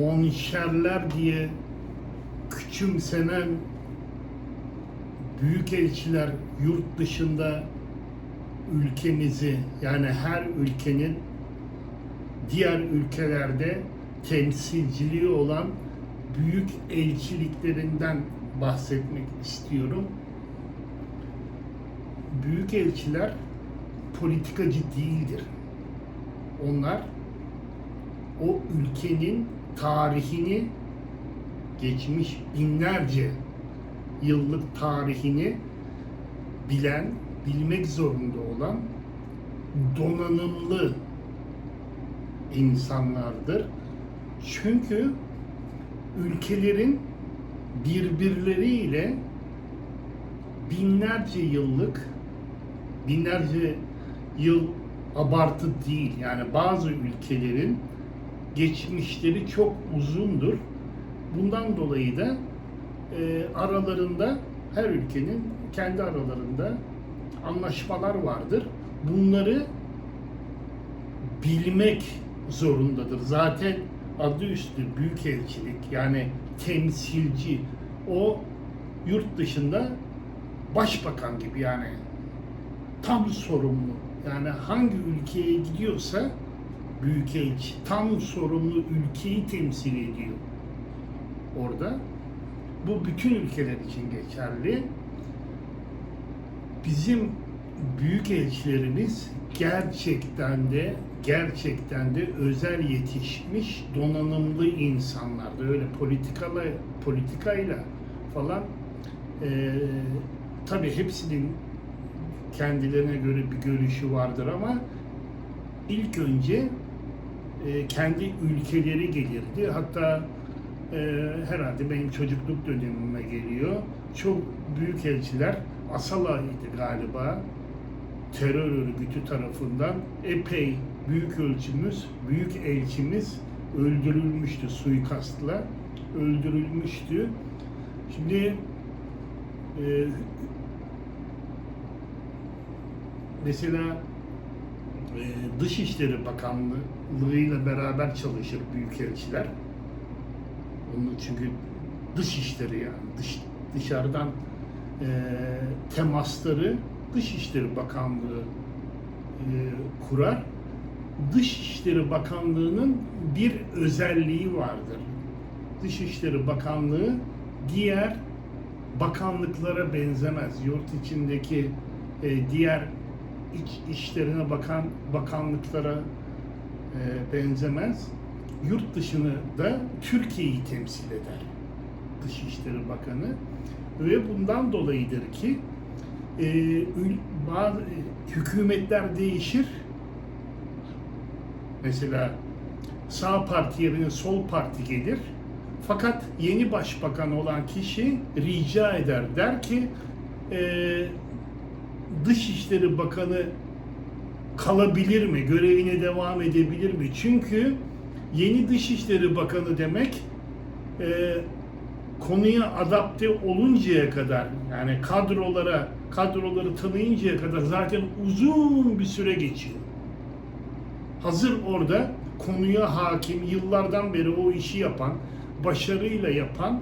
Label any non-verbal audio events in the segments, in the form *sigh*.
monşerler diye küçümsenen büyükelçiler yurt dışında ülkemizi yani her ülkenin diğer ülkelerde temsilciliği olan büyük elçiliklerinden bahsetmek istiyorum. Büyük elçiler politikacı değildir. Onlar o ülkenin tarihini geçmiş binlerce yıllık tarihini bilen, bilmek zorunda olan donanımlı insanlardır. Çünkü ülkelerin birbirleriyle binlerce yıllık binlerce yıl abartı değil. Yani bazı ülkelerin geçmişleri çok uzundur. Bundan dolayı da e, aralarında her ülkenin kendi aralarında anlaşmalar vardır. Bunları bilmek zorundadır. Zaten adı üstü büyükelçilik yani temsilci o yurt dışında başbakan gibi yani tam sorumlu. Yani hangi ülkeye gidiyorsa büyükelçi tam sorumlu ülkeyi temsil ediyor orada. Bu bütün ülkeler için geçerli. Bizim büyük elçilerimiz gerçekten de gerçekten de özel yetişmiş donanımlı insanlardı. Öyle politikala politikayla falan e, tabii hepsinin kendilerine göre bir görüşü vardır ama ilk önce e, kendi ülkeleri gelirdi. Hatta e, herhalde benim çocukluk dönemime geliyor. Çok büyük elçiler Asala'ydı galiba terör örgütü tarafından epey büyük ölçümüz, büyük elçimiz öldürülmüştü suikastla. Öldürülmüştü. Şimdi e, mesela e, Dışişleri Bakanlığı ile beraber çalışır büyükelçiler. Onun çünkü dışişleri yani dış, dışarıdan e, temasları Dışişleri Bakanlığı e, kurar. Dışişleri Bakanlığı'nın bir özelliği vardır. Dışişleri Bakanlığı diğer bakanlıklara benzemez. Yurt içindeki e, diğer iç işlerine bakan bakanlıklara benzemez. Yurt dışını da Türkiye'yi temsil eder. Dışişleri Bakanı ve bundan dolayıdır ki e, bazı hükümetler değişir. Mesela sağ parti yerine sol parti gelir. Fakat yeni başbakan olan kişi rica eder. Der ki e, Dışişleri Bakanı kalabilir mi? Görevine devam edebilir mi? Çünkü yeni Dışişleri Bakanı demek e, konuya adapte oluncaya kadar yani kadrolara kadroları tanıyıncaya kadar zaten uzun bir süre geçiyor. Hazır orada konuya hakim, yıllardan beri o işi yapan, başarıyla yapan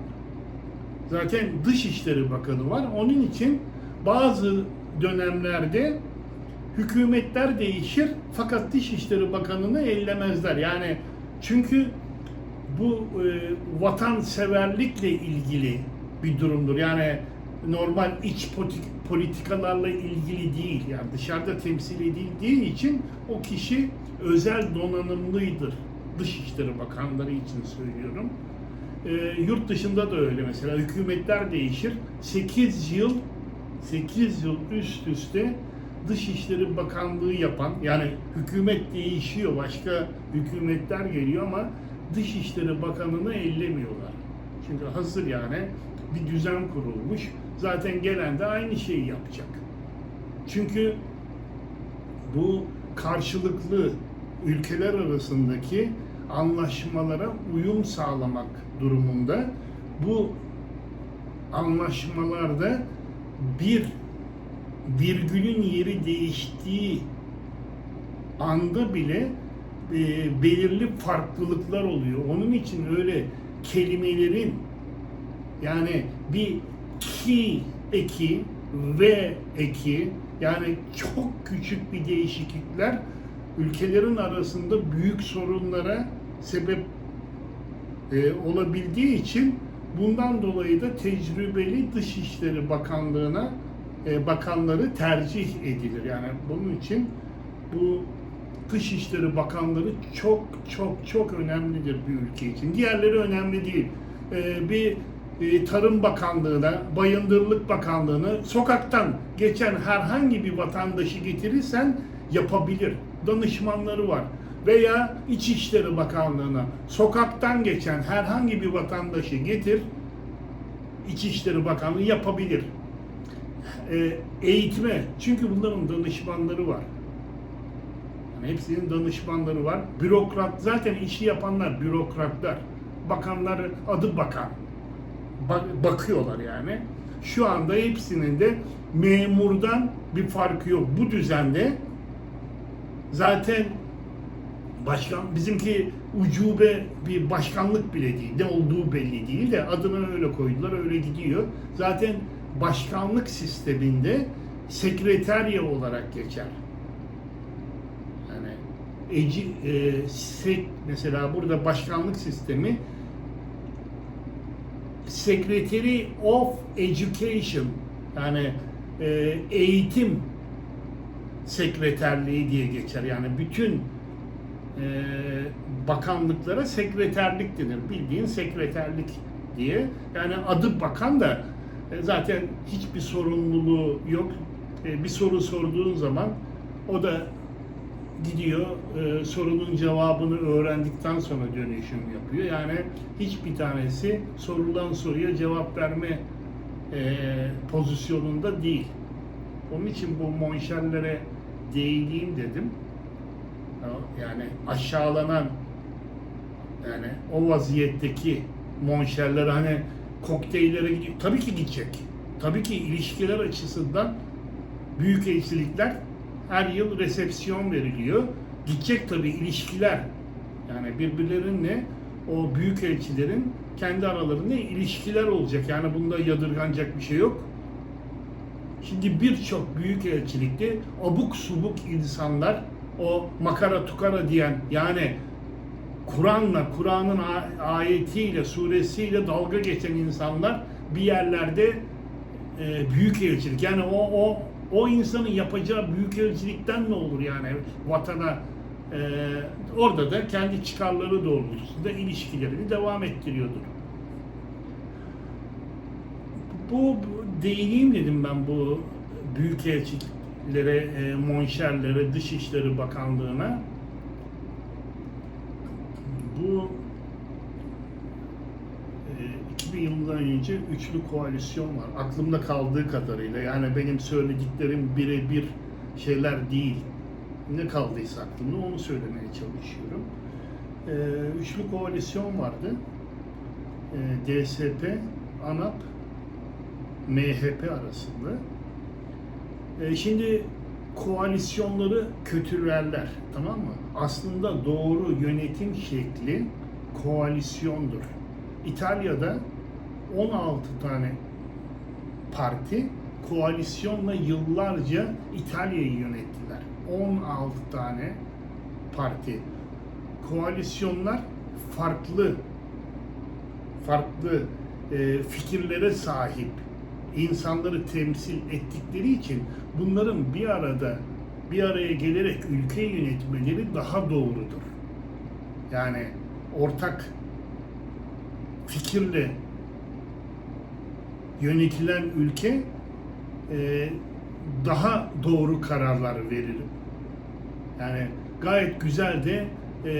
zaten Dışişleri Bakanı var. Onun için bazı dönemlerde hükümetler değişir fakat Dışişleri Bakanı'nı ellemezler. Yani çünkü bu e, vatanseverlikle ilgili bir durumdur. Yani normal iç politik, politikalarla ilgili değil. Yani dışarıda temsil edildiği için o kişi özel donanımlıydır. Dışişleri Bakanları için söylüyorum. E, yurt dışında da öyle mesela hükümetler değişir. 8 yıl 8 yıl üst üste Dışişleri Bakanlığı yapan yani hükümet değişiyor başka hükümetler geliyor ama Dışişleri Bakanı'nı ellemiyorlar. Çünkü hazır yani bir düzen kurulmuş. Zaten gelen de aynı şeyi yapacak. Çünkü bu karşılıklı ülkeler arasındaki anlaşmalara uyum sağlamak durumunda bu anlaşmalarda bir virgülün yeri değiştiği anda bile e, belirli farklılıklar oluyor. Onun için öyle kelimelerin yani bir ki eki ve eki yani çok küçük bir değişiklikler ülkelerin arasında büyük sorunlara sebep e, olabildiği için bundan dolayı da tecrübeli Dışişleri Bakanlığı'na bakanları tercih edilir. Yani bunun için bu Dışişleri Bakanları çok çok çok önemlidir bir ülke için. Diğerleri önemli değil. E, bir e, Tarım Bakanlığı'na, Bayındırlık Bakanlığı'na sokaktan geçen herhangi bir vatandaşı getirirsen yapabilir. Danışmanları var. Veya İçişleri Bakanlığı'na sokaktan geçen herhangi bir vatandaşı getir, İçişleri Bakanlığı yapabilir. E, eğitime, çünkü bunların danışmanları var. Yani hepsinin danışmanları var. Bürokrat, zaten işi yapanlar bürokratlar. Bakanlar adı bakan. Bak- bakıyorlar yani. Şu anda hepsinin de memurdan bir farkı yok. Bu düzende zaten başkan bizimki ucube bir başkanlık bile değil. Ne olduğu belli değil de adını öyle koydular öyle gidiyor. Zaten başkanlık sisteminde sekreterya olarak geçer. Yani eci, e, sek, mesela burada başkanlık sistemi Secretary of Education yani e, eğitim sekreterliği diye geçer. Yani bütün e, bakanlıklara sekreterlik denir. Bildiğin sekreterlik diye. Yani adı bakan da zaten hiçbir sorumluluğu yok. E, bir soru sorduğun zaman o da gidiyor e, sorunun cevabını öğrendikten sonra dönüşüm yapıyor. Yani hiçbir tanesi sorulan soruya cevap verme e, pozisyonunda değil. Onun için bu monşerlere değineyim dedim. Yani aşağılanan yani o vaziyetteki monşerler hani kokteyllere gidiyor. Tabii ki gidecek. Tabii ki ilişkiler açısından büyük elçilikler her yıl resepsiyon veriliyor. Gidecek tabii ilişkiler. Yani birbirlerinle o büyük elçilerin kendi aralarında ilişkiler olacak. Yani bunda yadırganacak bir şey yok. Şimdi birçok büyük elçilikte abuk subuk insanlar o makara tukara diyen yani Kur'an'la, Kur'an'ın ayetiyle, suresiyle dalga geçen insanlar bir yerlerde e, büyük elçilik. Yani o o o insanın yapacağı büyük elçilikten ne olur yani vatana e, orada da kendi çıkarları doğrultusunda ilişkilerini devam ettiriyordur. Bu değineyim dedim ben bu büyük elçiliklere, e, monşerlere, Dışişleri Bakanlığı'na. Bu e, 2000 yılından önce üçlü koalisyon var. Aklımda kaldığı kadarıyla. Yani benim söylediklerim birebir şeyler değil. Ne kaldıysa aklımda onu söylemeye çalışıyorum. E, üçlü koalisyon vardı. E, DSP, ANAP, MHP arasında. Şimdi koalisyonları kötülerler, tamam mı? Aslında doğru yönetim şekli koalisyondur. İtalya'da 16 tane parti koalisyonla yıllarca İtalya'yı yönettiler. 16 tane parti. Koalisyonlar farklı farklı e, fikirlere sahip insanları temsil ettikleri için bunların bir arada bir araya gelerek ülke yönetmeleri daha doğrudur. Yani ortak fikirle yönetilen ülke e, daha doğru kararlar verir. Yani gayet güzel de e,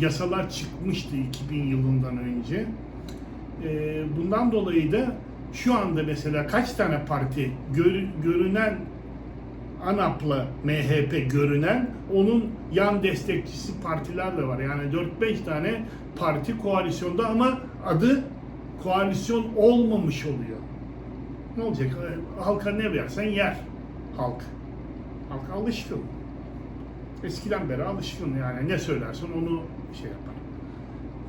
yasalar çıkmıştı 2000 yılından önce. E, bundan dolayı da şu anda mesela kaç tane parti gör- görünen ANAP'la MHP görünen onun yan destekçisi partiler de var. Yani 4-5 tane parti koalisyonda ama adı koalisyon olmamış oluyor. Ne olacak? Halka ne versen yer halk. Halk alışkın. eskiden beri alışkın yani ne söylersen onu şey yapar.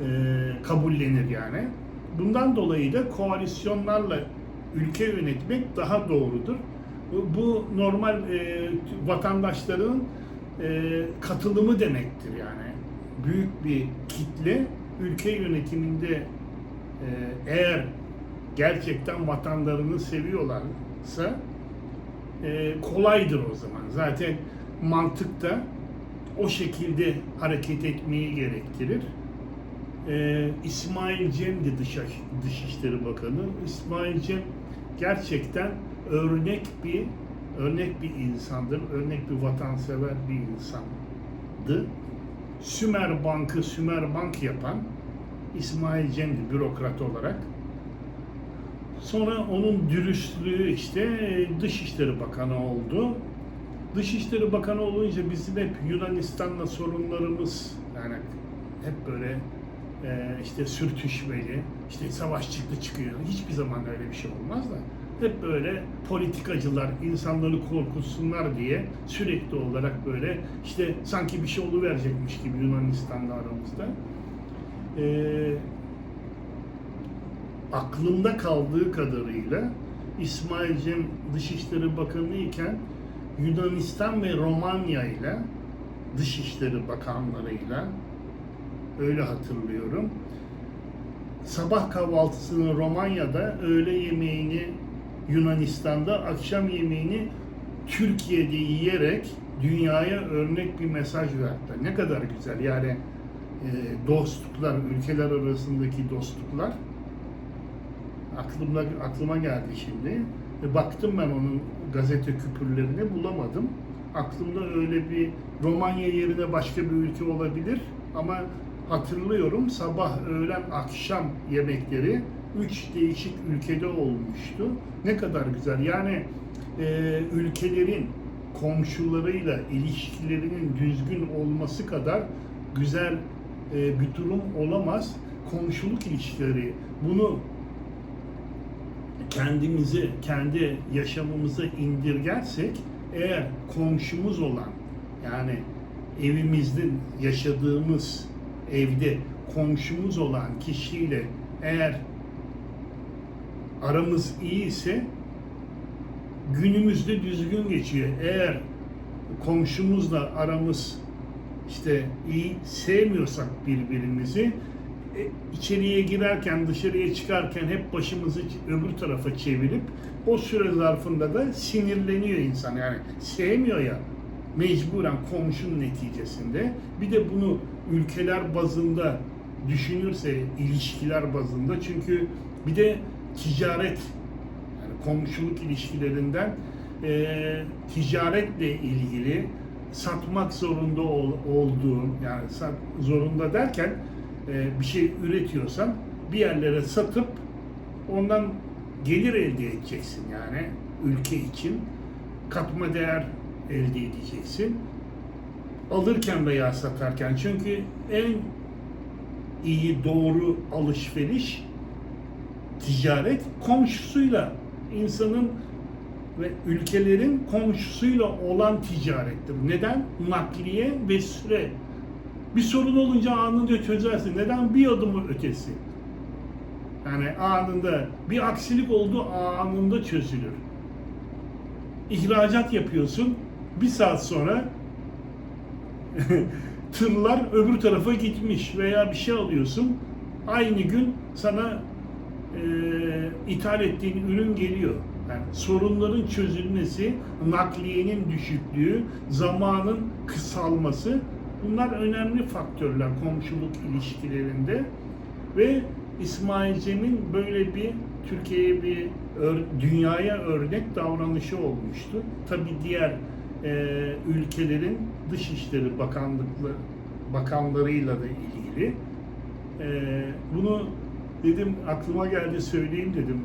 Ee, kabullenir yani. Bundan dolayı da koalisyonlarla ülke yönetmek daha doğrudur. Bu, normal e, vatandaşların e, katılımı demektir yani. Büyük bir kitle ülke yönetiminde e, eğer gerçekten vatanlarını seviyorlarsa e, kolaydır o zaman. Zaten mantıkta o şekilde hareket etmeyi gerektirir. E, İsmail Cem'di Dış, Dışişleri Bakanı. İsmail Cem gerçekten örnek bir örnek bir insandır. Örnek bir vatansever bir insandı. Sümer Bank'ı Sümer Bank yapan İsmail Cem'di bürokrat olarak. Sonra onun dürüstlüğü işte e, Dışişleri Bakanı oldu. Dışişleri Bakanı olunca bizim hep Yunanistan'la sorunlarımız yani hep böyle e, işte sürtüşmeli, işte savaş çıktı çıkıyor. Hiçbir zaman öyle bir şey olmaz da. Hep böyle politikacılar insanları korkutsunlar diye sürekli olarak böyle işte sanki bir şey verecekmiş gibi Yunanistan'la aramızda. Ee, aklımda kaldığı kadarıyla İsmail Cem Dışişleri Bakanı iken Yunanistan ve Romanya ile Dışişleri Bakanlarıyla öyle hatırlıyorum. Sabah kahvaltısını Romanya'da, öğle yemeğini Yunanistan'da, akşam yemeğini Türkiye'de yiyerek dünyaya örnek bir mesaj verdi. Ne kadar güzel yani e, dostluklar, ülkeler arasındaki dostluklar aklımda aklıma geldi şimdi. E, baktım ben onun gazete küpürlerini bulamadım. Aklımda öyle bir Romanya yerine başka bir ülke olabilir ama hatırlıyorum sabah, öğlen, akşam yemekleri üç değişik ülkede olmuştu. Ne kadar güzel. Yani e, ülkelerin komşularıyla ilişkilerinin düzgün olması kadar güzel e, bir durum olamaz. Komşuluk ilişkileri bunu kendimizi, kendi yaşamımıza indirgersek eğer komşumuz olan yani evimizde yaşadığımız evde komşumuz olan kişiyle eğer aramız iyi ise günümüzde düzgün geçiyor. Eğer komşumuzla aramız işte iyi sevmiyorsak birbirimizi e, içeriye girerken dışarıya çıkarken hep başımızı öbür tarafa çevirip o süre zarfında da sinirleniyor insan. Yani sevmiyor ya mecburen komşunun neticesinde. Bir de bunu ülkeler bazında düşünürse ilişkiler bazında çünkü bir de ticaret yani komşuluk ilişkilerinden e, ticaretle ilgili satmak zorunda ol, olduğun yani sat, zorunda derken e, bir şey üretiyorsan bir yerlere satıp ondan gelir elde edeceksin yani ülke için katma değer elde edeceksin. Alırken veya satarken çünkü en iyi doğru alışveriş ticaret komşusuyla insanın ve ülkelerin komşusuyla olan ticarettir. Neden? Nakliye ve süre. Bir sorun olunca anında çözersin. Neden? Bir adım ötesi. Yani anında bir aksilik oldu anında çözülür. İhracat yapıyorsun. Bir saat sonra *laughs* tırlar öbür tarafa gitmiş veya bir şey alıyorsun. Aynı gün sana e, ithal ettiğin ürün geliyor. Yani sorunların çözülmesi, nakliyenin düşüklüğü, zamanın kısalması bunlar önemli faktörler komşuluk ilişkilerinde ve İsmail Cem'in böyle bir Türkiye'ye bir dünyaya örnek davranışı olmuştu. Tabi diğer e, ülkelerin dışişleri bakanlıkları bakanlarıyla da ilgili. E, bunu dedim aklıma geldi söyleyeyim dedim.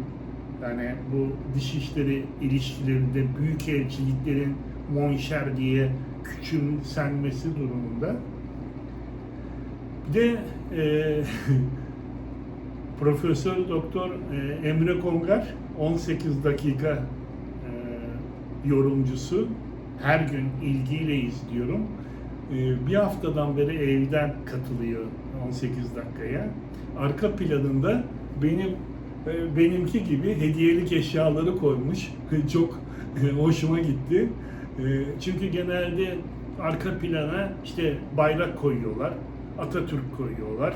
Yani bu dışişleri ilişkilerinde büyük elçiliklerin monşer diye küçümsenmesi durumunda. Bir de e, *laughs* Profesör Doktor e, Emre Kongar 18 dakika e, yorumcusu her gün ilgiyle izliyorum. e, bir haftadan beri evden katılıyor 18 dakikaya. Arka planında benim benimki gibi hediyelik eşyaları koymuş. Çok e, hoşuma gitti. E, Çünkü genelde arka plana işte bayrak koyuyorlar, Atatürk koyuyorlar.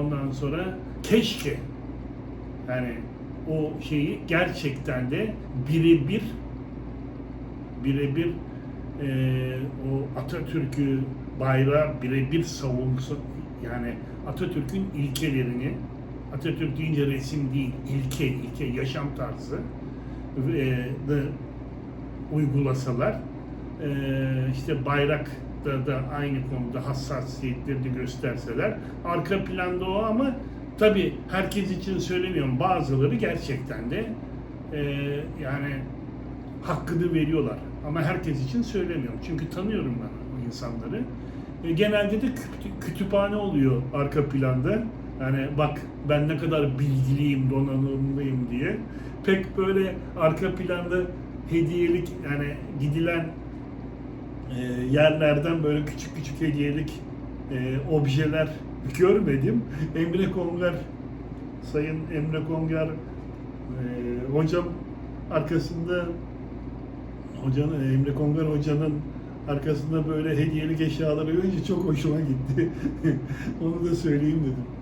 Ondan sonra keşke yani o şeyi gerçekten de birebir birebir e, o Atatürk'ü bayrağı birebir savunsa yani Atatürk'ün ilkelerini Atatürk deyince resim değil, ilke, ilke, yaşam tarzı e, da uygulasalar e, işte bayrakta da aynı konuda hassasiyetlerini gösterseler. Arka planda o ama tabi herkes için söylemiyorum bazıları gerçekten de e, yani hakkını veriyorlar. Ama herkes için söylemiyorum. Çünkü tanıyorum ben insanları. E, genelde de kütü- kütüphane oluyor arka planda yani bak ben ne kadar bilgiliyim donanımlıyım diye pek böyle arka planda hediyelik yani gidilen e, yerlerden böyle küçük küçük hediyelik e, objeler *laughs* görmedim. Emre Kongar, Sayın Emre Kongar e, hocam arkasında hocanın Emre Kongar hocanın arkasında böyle hediyelik eşyaları görünce çok hoşuma gitti. *laughs* Onu da söyleyeyim dedim.